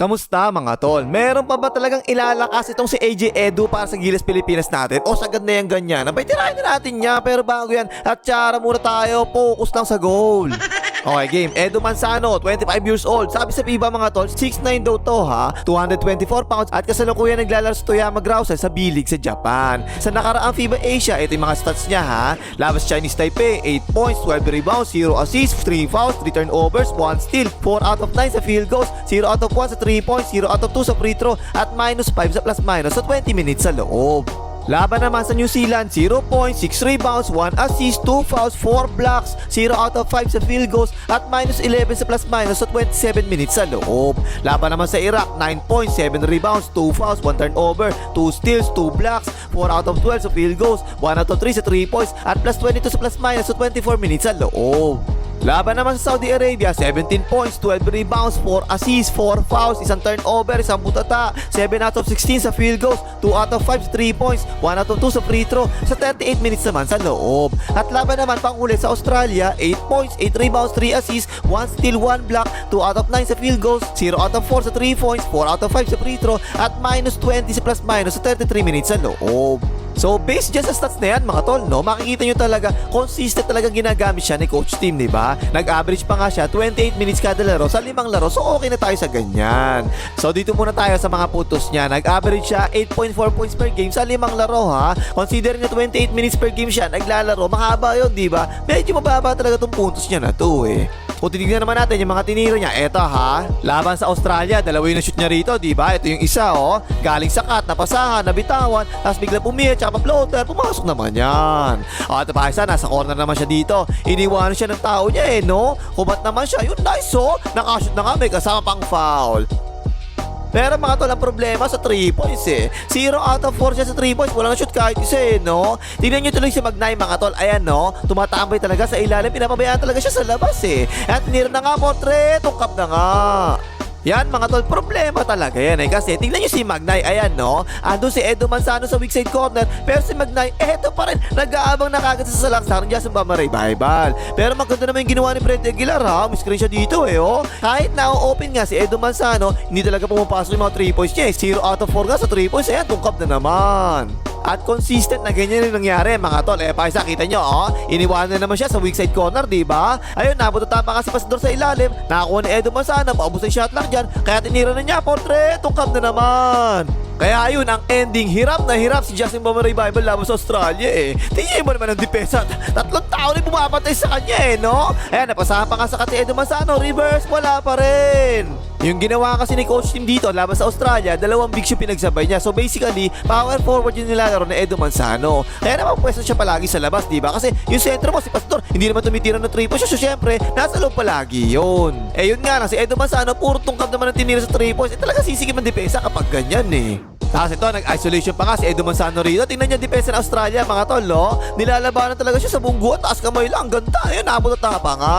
Kamusta mga tol? Meron pa ba talagang ilalakas itong si AJ Edu para sa Gilas Pilipinas natin? O sagad na yan ganyan? Abay, tirahin na natin niya. Pero bago yan, at tsara muna tayo. Focus lang sa goal. Okay, game. Edu Manzano, 25 years old. Sabi sa FIBA mga tol, 6'9 daw to ha. 224 pounds at kasalukuyan naglalaro sa Toyama Grausel sa B-League sa Japan. Sa nakaraang FIBA Asia, ito yung mga stats niya ha. Labas Chinese Taipei, 8 points, 12 rebounds, 0 assists, 3 fouls, 3 turnovers, 1 steal, 4 out of 9 sa field goals, 0 out of 1 sa 3 points, 0 out of 2 sa free throw, at minus 5 sa plus minus sa 20 minutes sa loob. Laban naman sa New Zealand, 0 points, 6 rebounds, 1 assist, 2 fouls, 4 blocks, 0 out of 5 sa field goals, at minus 11 sa plus minus sa 27 minutes sa loob. Laban naman sa Iraq, 9 points, 7 rebounds, 2 fouls, 1 turnover, 2 steals, 2 blocks, 4 out of 12 sa field goals, 1 out of 3 sa 3 points, at plus 22 sa plus minus sa 24 minutes sa loob. Laban naman sa Saudi Arabia, 17 points, 12 rebounds, 4 assists, 4 fouls, isang turnover, isang butata, 7 out of 16 sa field goals, 2 out of 5 sa 3 points, 1 out of 2 sa free throw, sa 38 minutes naman sa loob. At laban naman pang ulit sa Australia, 8 points, 8 rebounds, 3 assists, 1 steal, 1 block, 2 out of 9 sa field goals, 0 out of 4 sa 3 points, 4 out of 5 sa free throw, at minus 20 sa plus minus sa 33 minutes sa loob. So based dyan sa stats na yan mga tol, no, makikita nyo talaga consistent talaga ginagamit siya ni Coach Team, di ba? Nag-average pa nga siya 28 minutes kada laro sa limang laro, so okay na tayo sa ganyan. So dito muna tayo sa mga putos niya. Nag-average siya 8.4 points per game sa limang laro ha. Considering na 28 minutes per game siya naglalaro, mahaba yun, di ba? Medyo mababa talaga tong puntos niya na to eh. Kung titignan naman natin yung mga tinira niya, eto ha. Laban sa Australia, dalawa yung shoot niya rito, di ba? Ito yung isa, oh. Galing sa cut, napasahan, nabitawan, tapos bigla pumiyat, tsaka pa-floater, pumasok naman yan. O, ito pa isa, nasa corner naman siya dito. Iniwanan siya ng tao niya eh, no? Kumat naman siya, yun nice, oh. Nakashoot na nga, may kasama pang foul. Pero mga tol, ang problema sa 3 points eh. 0 out of 4 siya sa 3 points. Wala na shoot kahit isa eh, no? Tingnan nyo tuloy si Magnay mga tol. Ayan, no? Tumatambay talaga sa ilalim. Pinapabayaan talaga siya sa labas eh. At tinira na nga portrait. Tungkap na nga. Yan mga tol, problema talaga yan eh. Kasi tingnan nyo si Magnay, ayan no. Ando si Edo Manzano sa weak side corner. Pero si Magnay, eto pa rin. Nag-aabang na kagad sa salangsang niya sa Bama Revival. Pero maganda naman yung ginawa ni Fred Aguilar ha. May screen siya dito eh oh. Kahit na open nga si Edo Manzano, hindi talaga pumapasok yung mga 3 points niya eh. 0 out of 4 nga sa 3 points. Ayan, tungkap na naman. At consistent na ganyan rin nangyari mga tol. Eh, pakisa, kita nyo, oh. Iniwanan na naman siya sa weak side corner, di ba? Ayun, nabututan pa kasi pasador sa ilalim. Nakakuha ni Edo Manzano, paubos ang shot lang dyan. Kaya tinira na niya, portrait, tungkap na naman. Kaya ayun, ang ending, hirap na hirap si Justin Bama Revival laban sa Australia eh. Tingnan mo naman ang depensa. Tatlong tao na bumapatay sa kanya eh, no? Ayan, napasahan pa nga sa kati Edo Manzano, reverse, wala pa rin. Yung ginawa kasi ni Coach Team dito laban sa Australia, dalawang bigs yung pinagsabay niya. So basically, power forward yung nilalaro na Edo Manzano. Kaya naman pwesto siya palagi sa labas, di ba? Kasi yung sentro mo, si Pastor, hindi naman tumitira ng triple shot. So syempre, nasa loob palagi yun. Eh yun nga lang, si Edo Manzano, puro tungkad naman ang tinira sa 3 points. Eh talaga sisigip ang depensa kapag ganyan eh. Tapos ito, nag-isolation pa nga si Edo Manzano rito. Tingnan niyo depensa ng Australia, mga tol, no? Nilalabanan talaga siya sa bunggo at taas kamay lang. Ganda, ayun, nabot at pa nga.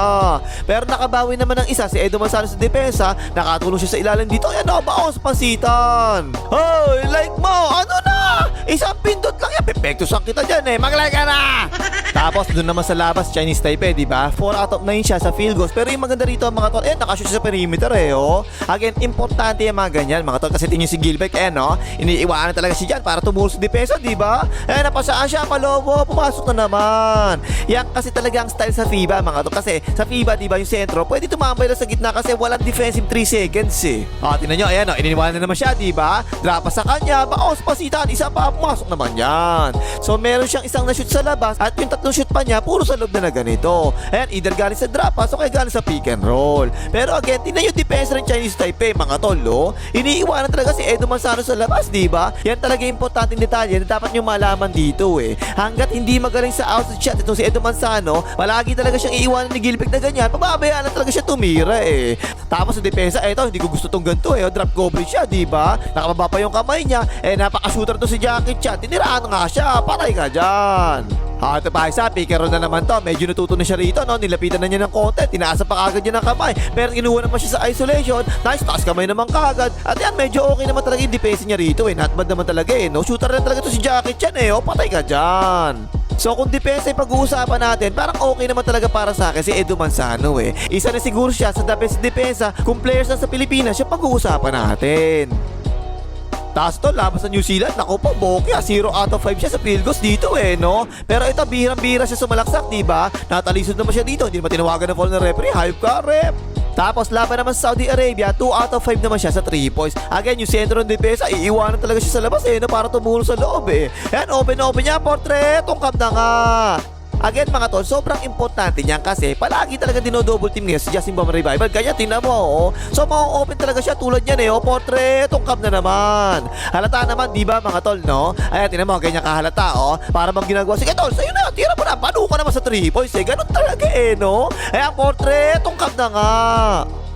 Pero nakabawi naman ng isa, si Edo Manzano sa depensa. Nakatulong siya sa ilalim dito. Ayan, nabaon sa pansitan. Hoy, like mo, ano na? Isang pindot lang yan. Pepekto sang kita dyan eh. Mag-like ka na! Tapos doon naman sa labas, Chinese Taipei, di ba? 4 out of 9 siya sa field goals. Pero yung maganda rito, mga tol, eh, nakashoot siya sa perimeter eh, oh. Again, importante yung mga ganyan, mga tol. Kasi tingin si Gilbert, eh, no? Iniiwanan talaga si Jan para tumulong sa depensa, di ba? Eh, napasaan siya, palobo, pumasok na naman. Yan kasi talaga ang style sa FIBA, mga tol. Kasi sa FIBA, di ba, yung sentro, pwede tumambay lang sa gitna kasi walang defensive 3 seconds eh. Ah, tingnan nyo, ayan, oh, iniiwanan na naman siya, di ba? Drapa sa kanya, baos, pasitan, isa pa, pumasok naman yan. So, meron siyang isang na-shoot sa labas at yung tatlong shoot pa niya, puro sa loob na na ganito. Ayan, either galing sa drop pass o kaya galing sa pick and roll. Pero again, tingnan yung depensa ng Chinese Taipei, mga tolo. Iniiwanan talaga si Edo Manzano sa labas, di ba? Yan talaga yung importanteng detalye na dapat nyo malaman dito eh. Hanggat hindi magaling sa outside shot itong si Edo Manzano, palagi talaga siyang iiwanan ni Gilbert na ganyan, pababayaan lang talaga siya tumira eh. Tapos sa depensa, eto, hindi ko gusto tong ganito eh. Drop coverage siya, di ba? Nakababa pa yung kamay niya. Eh, napaka-shooter to si Jackie Chan. Tiniraan nga siya. Patay ka dyan. Ah, ito pa isa, picker na naman to. Medyo natuto na siya rito, no? Nilapitan na niya ng konti. Tinaasa pa kagad niya ng kamay. Pero kinuha naman siya sa isolation. Nice, taas kamay naman kagad. At yan, medyo okay naman talaga yung defense niya rito, eh. Not bad naman talaga, eh, no? Shooter na talaga to si Jackie Chan, eh. Oh, patay ka dyan. So kung depensa yung pag-uusapan natin, parang okay naman talaga para sa akin si Edo Manzano eh. Isa na siguro siya sa the best depensa kung players na sa Pilipinas siya pag-uusapan natin. Tapos to, labas sa New Zealand, naku po, bokya, 0 out of 5 siya sa field goals dito eh, no? Pero ito, bihirang-bihira siya sumalaksak, di ba? Natalisod naman siya dito, hindi naman tinawagan ng fall ng referee, hayop ka, rep! Tapos laban naman sa Saudi Arabia, 2 out of 5 naman siya sa 3 points. Again, yung sentro ng depensa, iiwanan talaga siya sa labas eh, no? Para tumulong sa loob eh. Ayan, open-open niya, portrait, tungkap na nga. Again mga tol, sobrang importante niyan kasi palagi talaga dinodouble team niya sa Justin Bomber Revival. Kaya tingnan mo, oh. So ma-open talaga siya tulad niyan eh. Oh, portrait, tungkap na naman. Halata naman, di ba mga tol, no? Ayan, tingnan mo, ganyan kahalata, oh. Para bang ginagawa. Sige tol, sa'yo na, tira mo na. Paano ka naman sa 3 points eh. Ganun talaga eh, no? Ayan, portrait, tungkap na nga.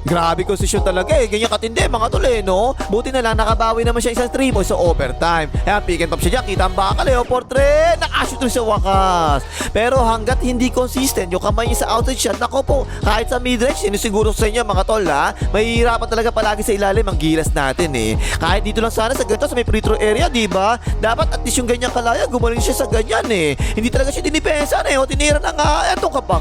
Grabe konsisyon talaga eh. Ganyan katindi mga tol eh, no? Buti na lang nakabawi naman siya isang 3 points sa overtime. Ayan, pick and pop siya dyan. Kita ang bakal eh. O, portrait. Nakashoot rin sa wakas. Pero hanggat hindi consistent yung kamay niya sa outside shot, nako po, kahit sa mid-range, sinisiguro sa inyo mga tol ha, mahihirapan talaga palagi sa ilalim ang gilas natin eh. Kahit dito lang sana sa ganito sa may free throw area, di ba? Dapat at least yung ganyang kalaya, gumaling siya sa ganyan eh. Hindi talaga siya dinipensa eh. O, tinira na nga. Eto ka pa.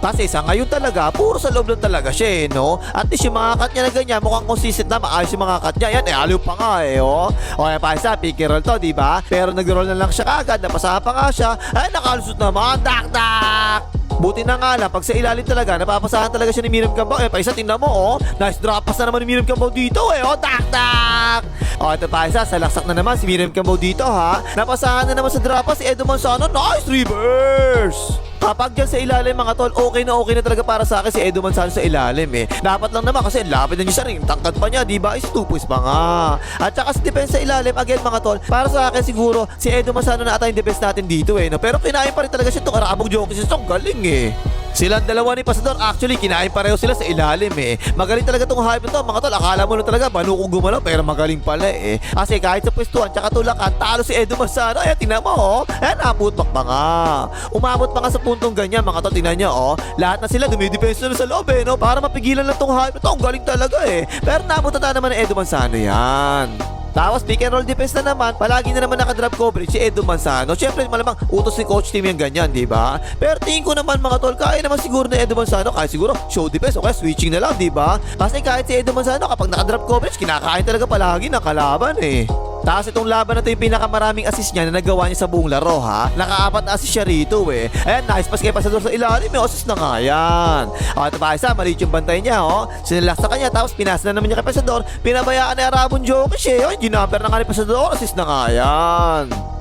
Kasi sa ngayon talaga, puro sa loob lang talaga siya eh, no? At least yung mga cut niya na ganyan, mukhang consistent na maayos yung mga cut niya. Yan, eh, aliw pa nga eh, oh. O, eh, pa isa, pick and roll to, di? Pero nag-roll na lang siya kagad, napasaha pa nga siya. Ay, nakalusot naman, dak, dak! Buti na nga lang, pag sa ilalim talaga, napapasahan talaga siya ni Miriam Gambao. Eh, pa isa, tingnan mo, oh. Nice drop pass na naman ni Miriam Gambao dito, eh, oh. Dak, dak! O, ito pa isa, salaksak na naman si Miriam Gambao dito, ha. Napasahan na naman sa drop pass si Edo Manzano. Nice reverse! Kapag dyan sa ilalim mga tol, okay na okay na talaga para sa akin si Edo Manzano sa ilalim eh. Dapat lang naman kasi lapit na niya sa ring, tangkad pa niya, di ba? Is two points pa nga. At saka sa defense sa ilalim, again mga tol, para sa akin siguro, si Edo Manzano na ata yung defense natin dito eh. No? Pero kinain pa rin talaga siya itong Arabong Jokis. Itong galing eh. Silang dalawa ni Pasador, actually, kinain pareho sila sa ilalim eh. Magaling talaga tong hype nito, mga tol. Akala mo na talaga, banukong gumalaw, pero magaling pala eh. Kasi kahit sa pwestuhan, tsaka tulakan, talo si Edo Manzano. Ayan, tingnan mo, oh. Ayan, naputok pa nga. Umabot pa nga sa puntong ganyan, mga tol. Tingnan niyo, oh. Lahat na sila dumidepensa na sa loob eh, no? Para mapigilan lang tong hype nito. Ang galing talaga eh. Pero napunta naman ni Edo Manzano yan. Tapos pick and roll defense na naman, palagi na naman nakadrop coverage si Edo Manzano. Siyempre, malamang utos ni coach team yung ganyan, di ba? Pero tingin ko naman mga tol, kaya naman siguro ni Edo Manzano, kaya siguro show defense o kaya switching na lang, di ba? Kasi kahit si Edo Manzano, kapag nakadrop coverage, kinakain talaga palagi ng kalaban eh. Tapos itong laban na to yung pinakamaraming assist niya na nagawa niya sa buong laro ha. Nakaapat na assist siya rito eh. Ayan, nice pass kay Pasador sa ilalim. May assist na nga yan. O, ito pa isa, maliit yung bantay niya oh. Sinilak sa kanya, tapos pinasa na naman niya kay Pasador. Pinabayaan ni Arabon Jokic eh. Oh, ginamper na nga ni Pasador. Assist na nga yan.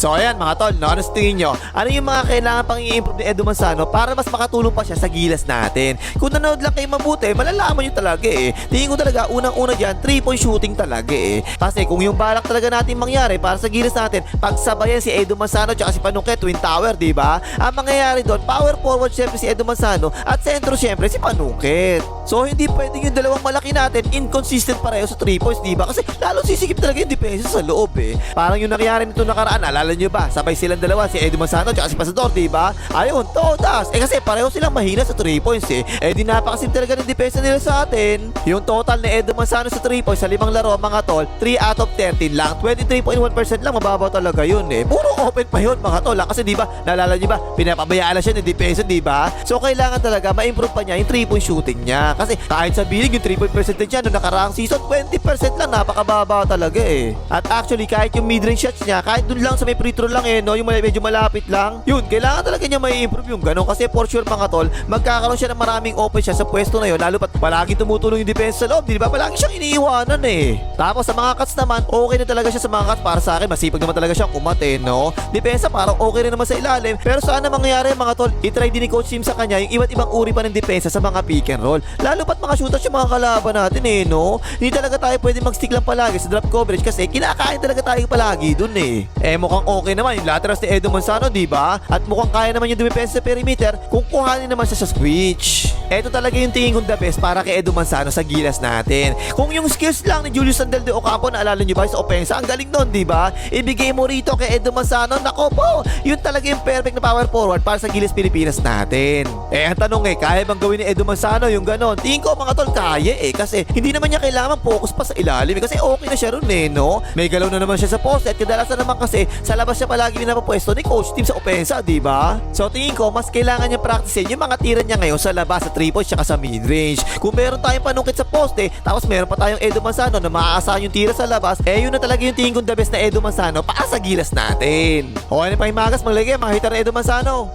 So ayan mga tol, no? ano sa tingin nyo? Ano yung mga kailangan pang i-improve ni Edo Manzano para mas makatulong pa siya sa gilas natin? Kung nanood lang kayo mabuti, malalaman nyo talaga eh. Tingin ko talaga, unang-una dyan, 3-point shooting talaga eh. Kasi kung yung balak talaga natin mangyari para sa gilas natin, pagsabayan si Edo Manzano at si Panuke, Twin Tower, di ba? Ang mangyayari doon, power forward syempre si Edo Manzano at sentro syempre si Panuket. So hindi pwedeng yung dalawang malaki natin inconsistent pareho sa 3 points, di ba? Kasi lalo sisikip talaga yung depensa sa loob eh. Parang yung nangyari nito nakaraan, alala nyo ba? Sabay silang dalawa, si Edo Manzano at si Pasador, di ba? Ayun, todas. Eh kasi pareho silang mahina sa 3 points eh. Eh di napakasim talaga ng depensa nila sa atin. Yung total ni Edo Manzano sa 3 points sa limang laro mga tol, 3 out of 13 lang. 23.1% lang mababaw talaga yun eh. Puro open pa yun mga tol. ah. Kasi di ba, naalala nyo ba, pinapabayaan na siya ng depensa, di ba? So kailangan talaga ma-improve pa niya yung 3 point shooting niya. Kasi kahit sa bilig yung 3 point percentage niya noong nakaraang season, 20% lang, napakababa talaga eh. At actually, kahit yung mid-range shots niya, kahit dun lang sa may free throw lang eh, no, yung medyo malapit lang, yun, kailangan talaga niya may improve yung ganun. Kasi for sure mga tol, magkakaroon siya ng maraming open siya sa pwesto na yun, lalo pat palagi tumutulong yung defense sa loob, di ba? Palagi siyang iniiwanan eh. Tapos sa mga cuts naman, okay na talaga siya sa mga cuts para sa akin, masipag naman talaga siyang kumate, no? Depensa parang okay rin naman sa ilalim, pero saan na mangyayari mga tol, itry din ni Coach Sim sa kanya yung iba't ibang uri pa ng depensa sa mga pick and roll. Lalo pat mga shooters yung mga kalaban natin eh, no? Hindi talaga tayo pwede mag-stick lang palagi sa drop coverage kasi kinakain talaga tayo palagi dun eh. Eh mukhang okay naman yung laterals ni Edo Manzano, di ba? At mukhang kaya naman yung depensa sa perimeter kung kuhanin naman siya sa switch. Ito talaga yung tingin kong the best para kay Edu Manzano sa gilas natin. Kung yung skills lang ni Julius Sandel de Ocampo, naalala nyo ba sa opensa, ang galing nun, di ba? Ibigay mo rito kay Edu Manzano, nako po, yun talaga yung perfect na power forward para sa gilas Pilipinas natin. Eh, ang tanong eh, kaya bang gawin ni Edu Manzano yung ganon? Tingin ko mga tol, kaya eh, kasi hindi naman niya kailangan focus pa sa ilalim eh, kasi okay na siya ron eh, no? May galaw na naman siya sa poste at kadalasan naman kasi sa labas siya palagi pinapapwesto ni coach team sa opensa, di ba? So tingin ko, mas kailangan niya practicein yung mga tira niya ngayon sa labas, sa 3 points, tsaka sa mid-range. Kung meron tayong panungkit sa poste, tapos meron pa tayong Edo Manzano na maaasahan yung tira sa labas, eh yun na talaga yung tingin kong the best na Edo Manzano para sa gilas natin. O ano pa himagas, maglagay, mga hitar na Edo Manzano.